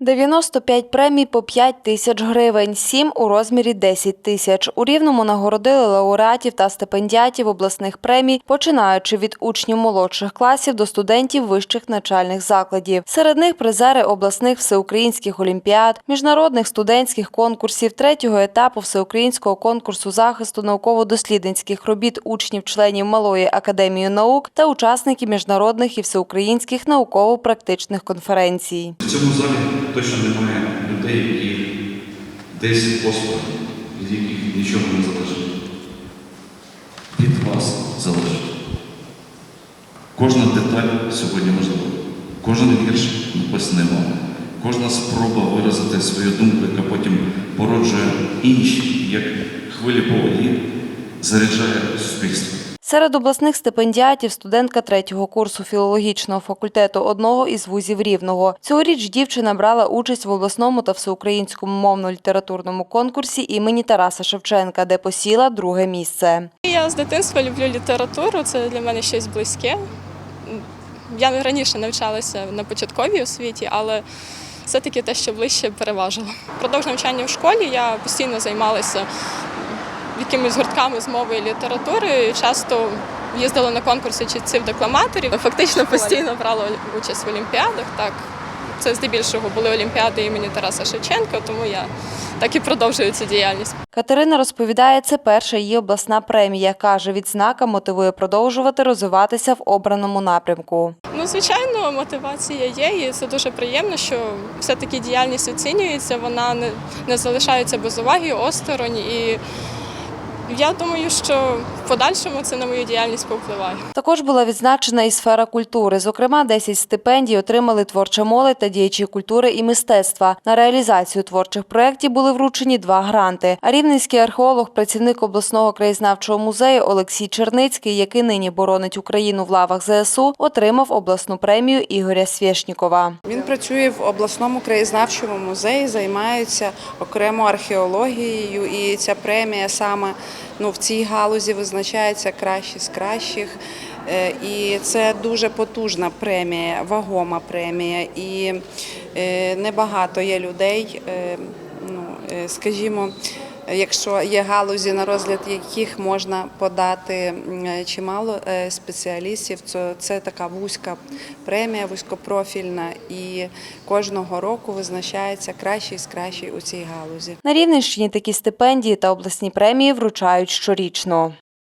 95 премій по 5 тисяч гривень, 7 у розмірі 10 тисяч. У Рівному нагородили лауреатів та стипендіатів обласних премій, починаючи від учнів молодших класів до студентів вищих навчальних закладів. Серед них призери обласних всеукраїнських олімпіад, міжнародних студентських конкурсів, третього етапу всеукраїнського конкурсу захисту науково-дослідницьких робіт учнів-членів Малої академії наук та учасників міжнародних і всеукраїнських науково-практичних конференцій. В цьому залі точно немає людей, які десь послуги, від яких нічого не залежить. Від вас залежить. Кожна деталь сьогодні важлива. Кожен вірш написаний вами. Кожна спроба виразити свою думку, яка потім породжує інші, як хвилі по воді, заряджає суспільство. Серед обласних стипендіатів студентка третього курсу філологічного факультету одного із вузів Рівного. Цьогоріч дівчина брала участь в обласному та всеукраїнському мовно-літературному конкурсі імені Тараса Шевченка, де посіла друге місце. Я з дитинства люблю літературу, це для мене щось близьке. Я раніше навчалася на початковій освіті, але все-таки те, що ближче, переважило. Продовж навчання в школі я постійно займалася якимись гуртками з мови і літератури. Часто їздила на конкурси читців декламаторів. Фактично постійно брала участь в олімпіадах. Так, це здебільшого були олімпіади імені Тараса Шевченка, тому я так і продовжую цю діяльність. Катерина розповідає, це перша її обласна премія. Каже, відзнака мотивує продовжувати розвиватися в обраному напрямку. Ну, звичайно, мотивація є, і це дуже приємно, що все-таки діяльність оцінюється, вона не, не залишається без уваги, осторонь. І я думаю, що в подальшому це на мою діяльність повпливає. Також була відзначена і сфера культури. Зокрема, 10 стипендій отримали творча молодь та діячі культури і мистецтва. На реалізацію творчих проєктів були вручені два гранти. А рівненський археолог, працівник обласного краєзнавчого музею Олексій Черницький, який нині боронить Україну в лавах ЗСУ, отримав обласну премію Ігоря Свєшнікова. Він працює в обласному краєзнавчому музеї, займається окремо археологією, і ця премія саме ну, в цій галузі визначається кращі з кращих. Е, І це дуже потужна премія, вагома премія. І е, небагато є людей, е, ну, скажімо, Якщо є галузі, на розгляд яких можна подати чимало е, спеціалістів, то це така вузька премія, вузькопрофільна, і кожного року визначається кращий з кращий у цій галузі. На Рівненщині такі стипендії та обласні премії вручають щорічно.